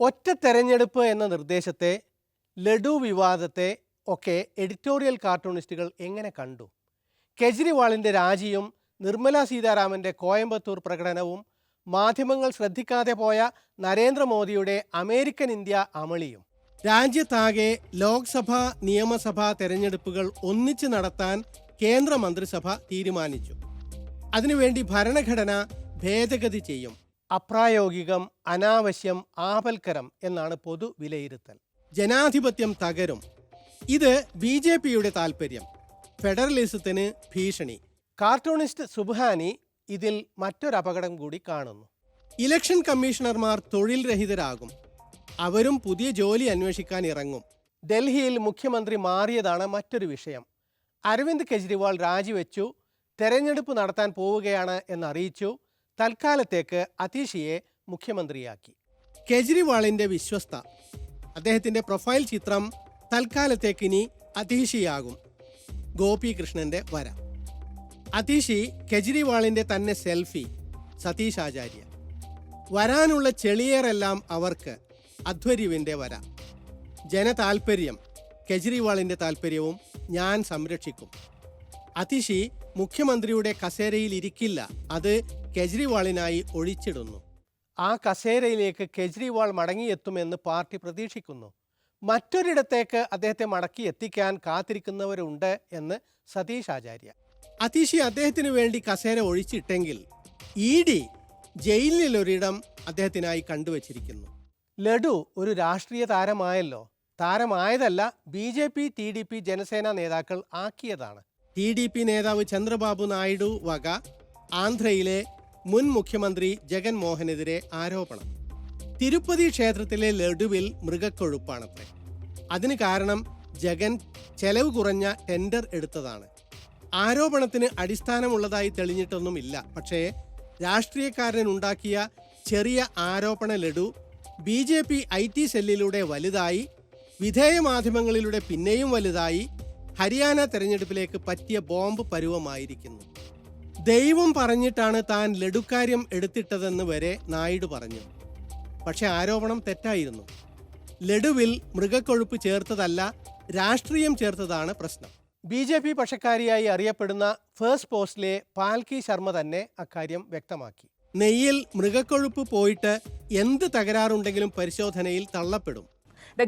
ഒറ്റ തെരഞ്ഞെടുപ്പ് എന്ന നിർദ്ദേശത്തെ ലഡു വിവാദത്തെ ഒക്കെ എഡിറ്റോറിയൽ കാർട്ടൂണിസ്റ്റുകൾ എങ്ങനെ കണ്ടു? കെജ്രിവാളിന്റെ രാജിയും നിർമ്മല സീതാരാമന്റെ കോയമ്പത്തൂർ പ്രകടനവും മാധ്യമങ്ങൾ ശ്രദ്ധിക്കാതെ പോയ നരേന്ദ്രമോദിയുടെ അമേരിക്കൻ ഇന്ത്യ അമളിയും. രാജ്യത്താകെ ലോക്സഭ നിയമസഭാ തെരഞ്ഞെടുപ്പുകൾ ഒന്നിച്ച് നടത്താൻ കേന്ദ്ര മന്ത്രിസഭ തീരുമാനിച്ചു. അതിനുവേണ്ടി ഭരണഘടന ഭേദഗതി ചെയ്യും. അപ്രായോഗികം അനാവശ്യം ആപൽക്കരം എന്നാണ് പൊതു വിലയിരുത്തൽ. ജനാധിപത്യം തകരും. ഇത് ബി ജെ പിയുടെ താൽപ്പര്യം ഫെഡറലിസത്തിന് ഭീഷണി. കാർട്ടൂണിസ്റ്റ് സുബ്ഹാനി ഇതിൽ മറ്റൊരപകടം കൂടി കാണുന്നു. ഇലക്ഷൻ കമ്മീഷണർമാർ തൊഴിൽ രഹിതരാകും. അവരും പുതിയ ജോലി അന്വേഷിക്കാൻ ഇറങ്ങും. ഡൽഹിയിൽ മുഖ്യമന്ത്രി മാറിയതാണ് മറ്റൊരു വിഷയം. അരവിന്ദ് കെജ്രിവാൾ രാജിവെച്ചു. തെരഞ്ഞെടുപ്പ് നടത്താൻ പോവുകയാണ് എന്നറിയിച്ചു. തൽക്കാലത്തേക്ക് അതീഷിയെ മുഖ്യമന്ത്രിയാക്കി. കെജ്രിവാളിന്റെ വിശ്വസ്ത. അദ്ദേഹത്തിന്റെ പ്രൊഫൈൽ ചിത്രം തൽക്കാലത്തേക്ക് ഇനി അതീഷിയാകും. ഗോപികൃഷ്ണന്റെ വര. അതീഷി കെജ്രിവാളിന്റെ തന്നെ സെൽഫി സതീഷ് ആചാര്യ. വരാനുള്ള ചെളിയേറെല്ലാം അവർക്ക് അധ്വര്യുവിന്റെ വര. ജനതാൽപര്യം കെജ്രിവാളിന്റെ താൽപ്പര്യവും ഞാൻ സംരക്ഷിക്കും. അതിഷി മുഖ്യമന്ത്രിയുടെ കസേരയിൽ ഇരിക്കില്ല. അത് കെജ്രിവാളിനായി ഒഴിച്ചിടുന്നു. ആ കസേരയിലേക്ക് കെജ്രിവാൾ മടങ്ങിയെത്തുമെന്ന് പാർട്ടി പ്രതീക്ഷിക്കുന്നു. മറ്റൊരിടത്തേക്ക് അദ്ദേഹത്തെ മടക്കി എത്തിക്കാൻ കാത്തിരിക്കുന്നവരുണ്ട് എന്ന് സതീഷ് ആചാര്യ. അതീഷി അദ്ദേഹത്തിന് വേണ്ടി കസേര ഒഴിച്ചിട്ടെങ്കിൽ ഇ ഡി ജയിലിലൊരിടം അദ്ദേഹത്തിനായി കണ്ടുവച്ചിരിക്കുന്നു. ലഡു ഒരു രാഷ്ട്രീയ താരമായല്ലോ. താരമായതല്ല B J P T D P Janasena നേതാക്കൾ ആക്കിയതാണ്. ടി ഡി പി നേതാവ് ചന്ദ്രബാബു നായിഡു വക ആന്ധ്രയിലെ മുൻ മുഖ്യമന്ത്രി ജഗൻ മോഹനെതിരെ ആരോപണം. തിരുപ്പതി ക്ഷേത്രത്തിലെ ലഡുവിൽ മൃഗക്കൊഴുപ്പാണത്രേ. അതിന് കാരണം ജഗൻ ചെലവ് കുറഞ്ഞ ടെൻഡർ എടുത്തതാണ്. ആരോപണത്തിന് അടിസ്ഥാനമുള്ളതായി തെളിഞ്ഞിട്ടൊന്നുമില്ല. പക്ഷേ രാഷ്ട്രീയക്കാരൻ ഉണ്ടാക്കിയ ചെറിയ ആരോപണ laddu B J P I T സെല്ലിലൂടെ വലുതായി വിധേയ മാധ്യമങ്ങളിലൂടെ പിന്നെയും വലുതായി ഹരിയാന തെരഞ്ഞെടുപ്പിലേക്ക് പറ്റിയ ബോംബ് പരുവമായിരിക്കുന്നു. ദൈവം പറഞ്ഞിട്ടാണ് താൻ ലഡുക്കാര്യം എടുത്തിട്ടതെന്ന് വരെ നായിഡു പറഞ്ഞു. പക്ഷെ ആരോപണം തെറ്റായിരുന്നു. ലഡുവിൽ മൃഗക്കൊഴുപ്പ് ചേർത്തതല്ല രാഷ്ട്രീയം ചേർത്തതാണ് പ്രശ്നം. ബി ജെ പി പക്ഷക്കാരിയായി അറിയപ്പെടുന്ന ഫേസ്റ്റ് പോസ്റ്റിലെ പാൽകി ശർമ്മ തന്നെ അക്കാര്യം വ്യക്തമാക്കി. നെയ്യിൽ മൃഗക്കൊഴുപ്പ് പോയിട്ട് എന്ത് തകരാറുണ്ടെങ്കിലും പരിശോധനയിൽ തള്ളപ്പെടും. The.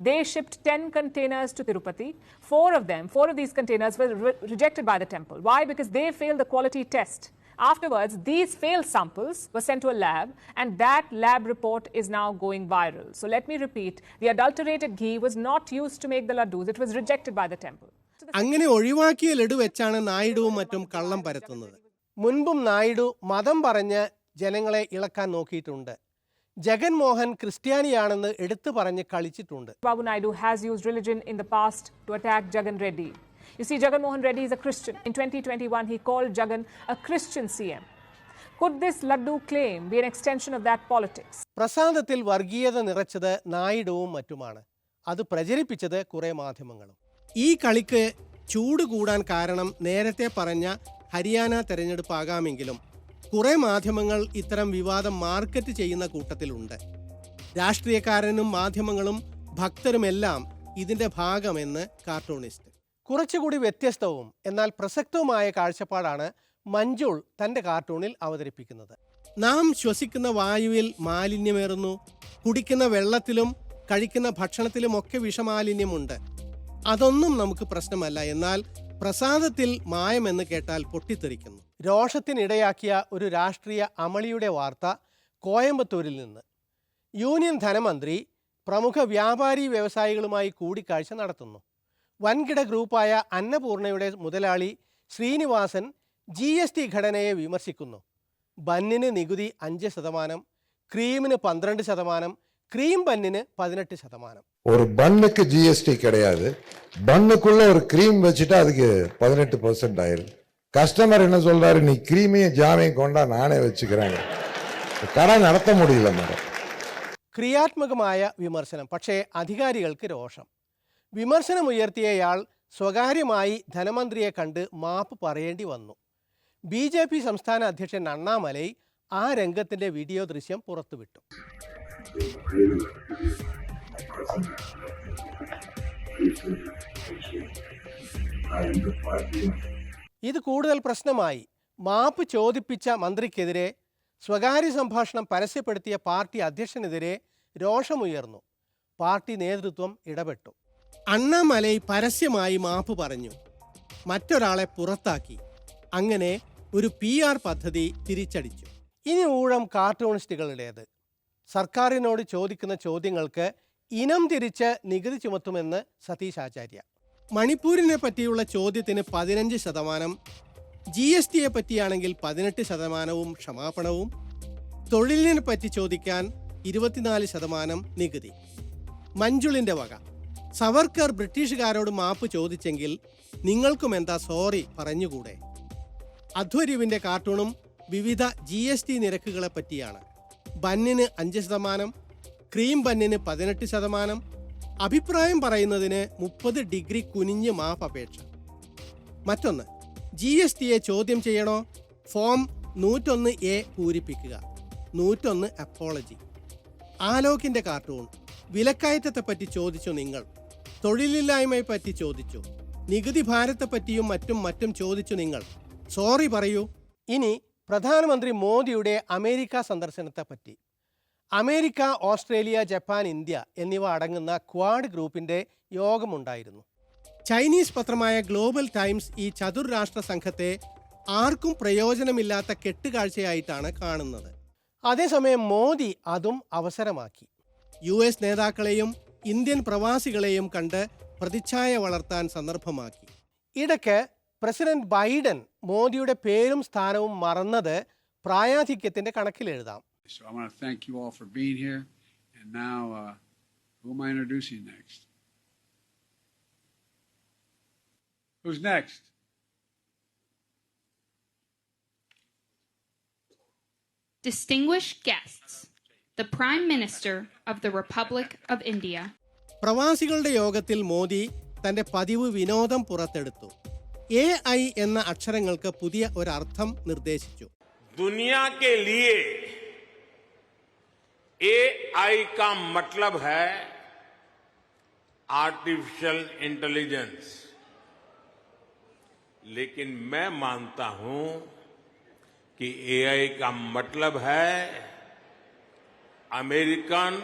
They shipped 10 containers to Tirupati. Four of them, four of these containers were re- rejected by the temple. Why? Because they failed the quality test. Afterwards, these failed samples were sent to a lab, and that lab report is now going viral. So let me repeat the adulterated ghee was not used to make the laddus, it was rejected by the temple. അങ്ങനെ ഒഴിവാക്കിയ ലഡു വെച്ചാണ് നായിഡുവും മറ്റും കള്ളം പരത്തുന്നത് മുൻപും നായിഡു മതം പറഞ്ഞ് ജനങ്ങളെ ഇളക്കാൻ നോക്കിയിട്ടുണ്ട് ജഗൻമോഹൻ ക്രിസ്ത്യാനിയാണെന്ന് എടുത്തു പറഞ്ഞ് കളിച്ചിട്ടുണ്ട്. Babu Naidu has use religion in the past to attack Jagan Reddy you see Jaganmohan Reddy is a Christian in twenty twenty one he call Jagan a Christian C M could this laddu claim be an extension of that politics പ്രസാദത്തിൽ വർഗീയത നിറച്ചത് നായിഡുവും മറ്റുമാണ്. അത് പ്രചരിപ്പിച്ചത് കുറെ മാധ്യമങ്ങളും. ഈ കളിക്ക് ചൂട് കൂടാൻ കാരണം നേരത്തെ പറഞ്ഞ ഹരിയാന തെരഞ്ഞെടുപ്പ് ആകാമെങ്കിലും കുറെ മാധ്യമങ്ങൾ ഇത്തരം വിവാദം മാർക്കറ്റ് ചെയ്യുന്ന കൂട്ടത്തിലുണ്ട്. രാഷ്ട്രീയക്കാരനും മാധ്യമങ്ങളും ഭക്തരുമെല്ലാം ഇതിന്റെ ഭാഗമെന്ന് കാർട്ടൂണിസ്റ്റ്. കുറച്ചുകൂടി വ്യത്യസ്തവും എന്നാൽ പ്രസക്തവുമായ കാഴ്ചപ്പാടാണ് മഞ്ജുൾ തന്റെ കാർട്ടൂണിൽ അവതരിപ്പിക്കുന്നത്. നാം ശ്വസിക്കുന്ന വായുവിൽ മാലിന്യമേറുന്നു കുടിക്കുന്ന വെള്ളത്തിലും കഴിക്കുന്ന ഭക്ഷണത്തിലുമൊക്കെ വിഷമാലിന്യമുണ്ട്. അതൊന്നും നമുക്ക് പ്രശ്നമല്ല എന്നാൽ പ്രസാദത്തിൽ മായമെന്ന് കേട്ടാൽ പൊട്ടിത്തെറിക്കുന്നു. രോഷത്തിനിടയാക്കിയ ഒരു രാഷ്ട്രീയ അമളിയുടെ വാർത്ത കോയമ്പത്തൂരിൽ നിന്ന്. യൂണിയൻ ധനമന്ത്രി പ്രമുഖ വ്യാപാരി വ്യവസായികളുമായി കൂടിക്കാഴ്ച നടത്തുന്നു. വൻകിട ഗ്രൂപ്പായ അന്നപൂർണയുടെ മുതലാളി ശ്രീനിവാസൻ ജി എസ് ടി ഘടനയെ വിമർശിക്കുന്നു. ബന്നിന് നികുതി അഞ്ച് ശതമാനം ക്രീമിന് പന്ത്രണ്ട് ശതമാനം ക്രീം ബന്നിന് പതിനെട്ട് ശതമാനം. ஒரு பன்னுக்கு ஜிஎஸ்டி கிடையாது பன்னுக்குள்ள ஒரு கிரீம் வச்சுட்டா அதுக்கு பதினெட்டு பர்சன்ட் ஆயிரும் கஸ்டமர் என்ன சொல்றாரு நீ கிரீமையும் ஜாமையும் கொண்டா நானே வச்சுக்கிறேன் கடை நடத்த முடியல மேடம் ക്രിയാത്മകമായ വിമർശനം പക്ഷേ അധികാരികൾക്ക് രോഷം വിമർശനമുയർത്തിയയാൾ സ്വകാര്യമായി ധനമന്ത്രിയെ കണ്ട് മാപ്പ് പറയേണ്ടി വന്നു ബി ജെ പി സംസ്ഥാന അധ്യക്ഷൻ അണ്ണാമലൈ ആ രംഗത്തിന്റെ വീഡിയോ ദൃശ്യം പുറത്തുവിട്ടു ഇത് കൂടുതൽ പ്രശ്നമായി. മാപ്പ് ചോദിപ്പിച്ച മന്ത്രിക്കെതിരെ സ്വകാര്യ സംഭാഷണം പരസ്യപ്പെടുത്തിയ പാർട്ടി അധ്യക്ഷനെതിരെ രോഷമുയർന്നു. പാർട്ടി നേതൃത്വം ഇടപെട്ടു. അണ്ണാമലൈ പരസ്യമായി മാപ്പ് പറഞ്ഞു. മറ്റൊരാളെ പുറത്താക്കി. അങ്ങനെ ഒരു പി ആർ പദ്ധതി തിരിച്ചടിച്ചു. ഇനി ഊഴം കാർട്ടൂണിസ്റ്റുകളുടേത് സർക്കാരിനോട് ചോദിക്കുന്ന ചോദ്യങ്ങൾക്ക് ഇനം തിരിച്ച് നികുതി ചുമത്തുമെന്ന് സതീഷ് ആചാര്യ. മണിപ്പൂരിനെ പറ്റിയുള്ള ചോദ്യത്തിന് പതിനഞ്ച് ശതമാനം ജി എസ് ടിയെ പറ്റിയാണെങ്കിൽ പതിനെട്ട് ശതമാനവും ക്ഷമാപണവും തൊഴിലിനെ പറ്റി ചോദിക്കാൻ ഇരുപത്തിനാല് ശതമാനം നികുതി. മഞ്ജുളിന്റെ വക. സവർക്കർ ബ്രിട്ടീഷുകാരോട് മാപ്പ് ചോദിച്ചെങ്കിൽ നിങ്ങൾക്കും എന്താ സോറി പറഞ്ഞുകൂടെ? അധ്വരുവിന്റെ കാർട്ടൂണും വിവിധ ജി എസ് ടി നിരക്കുകളെ പറ്റിയാണ്. ബന്നിന് അഞ്ച് ശതമാനം ക്രീം ബന്നിന് പതിനെട്ട് ശതമാനം അഭിപ്രായം പറയുന്നതിന് മുപ്പത് ഡിഗ്രി കുനിഞ്ഞ് മാപ്പ് അപേക്ഷ. മറ്റൊന്ന് ജി എസ് ടിയെ ചോദ്യം ചെയ്യണോ? ഫോം നൂറ്റൊന്ന് എ പൂരിപ്പിക്കുക. നൂറ്റൊന്ന് അപ്പോളജി. ആലോക്കിന്റെ കാർട്ടൂൺ വിലക്കയറ്റത്തെപ്പറ്റി ചോദിച്ചു നിങ്ങൾ? തൊഴിലില്ലായ്മയെപ്പറ്റി ചോദിച്ചു? നികുതി ഭാരത്തെപ്പറ്റിയും മറ്റും മറ്റും ചോദിച്ചു നിങ്ങൾ? സോറി പറയൂ. ഇനി പ്രധാനമന്ത്രി മോദിയുടെ അമേരിക്ക സന്ദർശനത്തെപ്പറ്റി. അമേരിക്ക ഓസ്ട്രേലിയ ജപ്പാൻ ഇന്ത്യ എന്നിവ അടങ്ങുന്ന ക്വാഡ് ഗ്രൂപ്പിന്റെ യോഗമുണ്ടായിരുന്നു. ചൈനീസ് പത്രമായ ഗ്ലോബൽ ടൈംസ് ഈ ചതുർരാഷ്ട്ര സംഘത്തെ ആർക്കും പ്രയോജനമില്ലാത്ത കെട്ടുകാഴ്ചയായിട്ടാണ് കാണുന്നത്. അതേസമയം മോദി അതും അവസരമാക്കി. യു എസ് നേതാക്കളെയും ഇന്ത്യൻ പ്രവാസികളെയും കണ്ട് പ്രതിച്ഛായ വളർത്താൻ സന്ദർഭമാക്കി. ഇടയ്ക്ക് പ്രസിഡന്റ് ബൈഡൻ മോദിയുടെ പേരും സ്ഥാനവും മറന്നത് പ്രായാധിക്യത്തിന്റെ കണക്കിലെഴുതാം. So I want to thank you all for being here. And now, uh, who am I introducing next? Who's next? Distinguished guests, the Prime Minister of the Republic of India. പ്രവാസികളുടെ യോഗത്തിൽ മോദി തന്റെ പതിവ് വിനോദം പുറത്തെടുത്തു A I എന്ന അക്ഷരങ്ങൾക്ക് പുതിയ ഒരർത്ഥം നിർദ്ദേശിച്ചു liye. के लिए एआई का मतलब है आर्टिफिशियल इंटेलिजेंस लेकिन मैं मानता हूं कि एआई का मतलब है अमेरिकन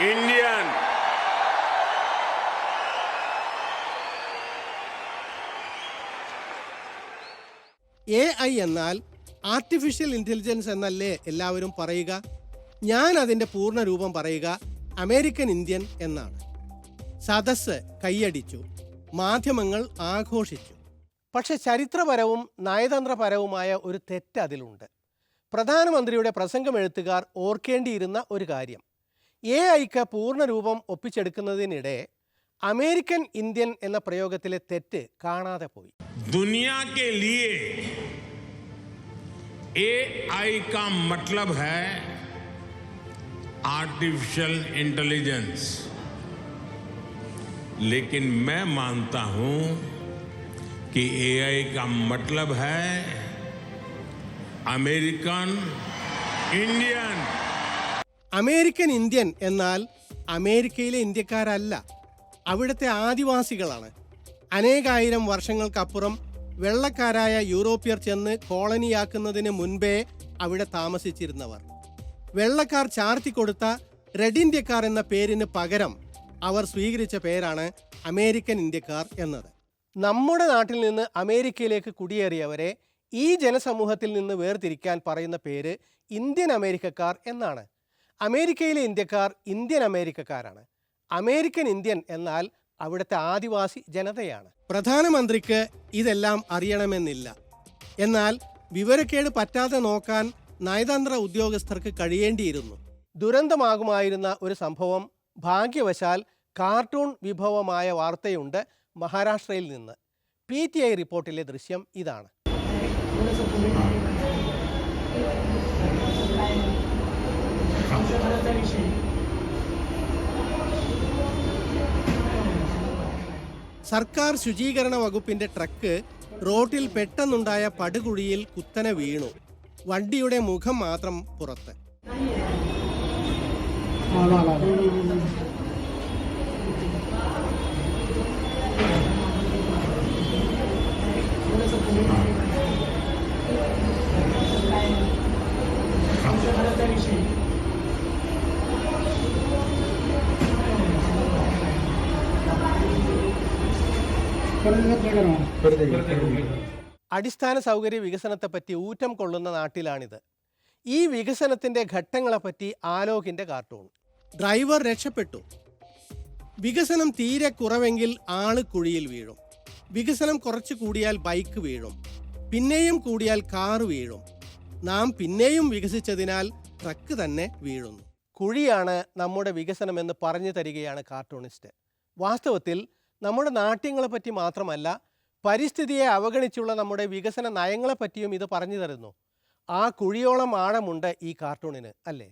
इंडियन എ ഐ എന്നാൽ ആർട്ടിഫിഷ്യൽ ഇന്റലിജൻസ് എന്നല്ലേ എല്ലാവരും പറയുക? ഞാൻ അതിന്റെ പൂർണ രൂപം പറയുക അമേരിക്കൻ ഇന്ത്യൻ എന്നാണ്. സദസ് കൈയടിച്ചു മാധ്യമങ്ങൾ ആഘോഷിച്ചു. പക്ഷെ ചരിത്രപരവും നയതന്ത്രപരവുമായ ഒരു തെറ്റ് അതിലുണ്ട്. പ്രധാനമന്ത്രിയുടെ പ്രസംഗം എഴുത്തുകാർ ഓർക്കേണ്ടിയിരുന്ന ഒരു കാര്യം. എ ഐക്ക് പൂർണരൂപം ഒപ്പിച്ചെടുക്കുന്നതിനിടെ അമേരിക്കൻ ഇന്ത്യൻ എന്ന പ്രയോഗത്തിലെ തെറ്റ് കാണാതെ പോയി. ദുനിയാ एआई का मतलब है आर्टिफिशियल इंटेलिजेंस लेकिन मैं मानता हूं कि एआई का मतलब है अमेरिकन इंडियन അമേരിക്കൻ ഇന്ത്യൻ എന്നാൽ അമേരിക്കയിലെ ഇന്ത്യക്കാരല്ല അവിടുത്തെ ആദിവാസികളാണ് അനേകായിരം വർഷങ്ങൾക്കപ്പുറം വെള്ളക്കാരായ യൂറോപ്യർ ചെന്ന് കോളനിയാക്കുന്നതിന് മുൻപേ അവിടെ താമസിച്ചിരുന്നവർ. വെള്ളക്കാർ ചാർത്തിക്കൊടുത്ത റെഡ് ഇന്ത്യക്കാർ എന്ന പേരിന് പകരം അവർ സ്വീകരിച്ച പേരാണ് അമേരിക്കൻ ഇന്ത്യക്കാർ എന്നത്. നമ്മുടെ നാട്ടിൽ നിന്ന് അമേരിക്കയിലേക്ക് കുടിയേറിയവരെ ഈ ജനസമൂഹത്തിൽ നിന്ന് വേർതിരിക്കാൻ പറയുന്ന പേര് ഇന്ത്യൻ അമേരിക്കക്കാർ എന്നാണ്. അമേരിക്കയിലെ ഇന്ത്യക്കാർ ഇന്ത്യൻ അമേരിക്കക്കാരാണ്. അമേരിക്കൻ ഇന്ത്യൻ എന്നാൽ അവിടുത്തെ ആദിവാസി ജനതയാണ്. പ്രധാനമന്ത്രിക്ക് ഇതെല്ലാം അറിയണമെന്നില്ല. എന്നാൽ വിവരക്കേട് പറ്റാതെ നോക്കാൻ നയതന്ത്ര ഉദ്യോഗസ്ഥർക്ക് കഴിയേണ്ടിയിരുന്നു. ദുരന്തമാകുമായിരുന്ന ഒരു സംഭവം ഭാഗ്യവശാൽ കാർട്ടൂൺ വിഭവമായ വാർത്തയുണ്ട് മഹാരാഷ്ട്രയിൽ നിന്ന്. പി ടി ഐ റിപ്പോർട്ടിലെ ദൃശ്യം ഇതാണ്. സർക്കാർ ശുചീകരണ വകുപ്പിന്റെ ട്രക്ക് റോട്ടിൽ പെട്ടെന്നുണ്ടായ പടുകുഴിയിൽ കുത്തനെ വീണു. വണ്ടിയുടെ മുഖം മാത്രം പുറത്ത്. അടിസ്ഥാന സൗകര്യ വികസനത്തെപ്പറ്റി ഊറ്റം കൊള്ളുന്ന നാട്ടിലാണിത്. ഈ വികസനത്തിന്റെ ഘട്ടങ്ങളെപ്പറ്റി ആലോകിന്റെ കാർട്ടൂൺ. ഡ്രൈവർ രക്ഷപ്പെട്ടു. വികസനം തീരെ കുറവെങ്കിൽ ആൾ കുഴിയിൽ വീഴും. വികസനം കുറച്ച് കൂടിയാൽ ബൈക്ക് വീഴും. പിന്നെയും കൂടിയാൽ കാറ് വീഴും. നാം പിന്നെയും വികസിച്ചതിനാൽ ട്രക്ക് തന്നെ വീഴുന്നു. കുഴിയാണ് നമ്മുടെ വികസനമെന്ന് പറഞ്ഞു തരികയാണ് കാർട്ടൂണിസ്റ്റ്. വാസ്തവത്തിൽ നമ്മുടെ നാട്യങ്ങളെപ്പറ്റി മാത്രമല്ല പരിസ്ഥിതിയെ അവഗണിച്ചുള്ള നമ്മുടെ വികസന നയങ്ങളെപ്പറ്റിയും ഇത് പറഞ്ഞു തരുന്നു. ആ കുഴിയോളം ആഴമുണ്ട് ഈ കാർട്ടൂണിന് അല്ലേ?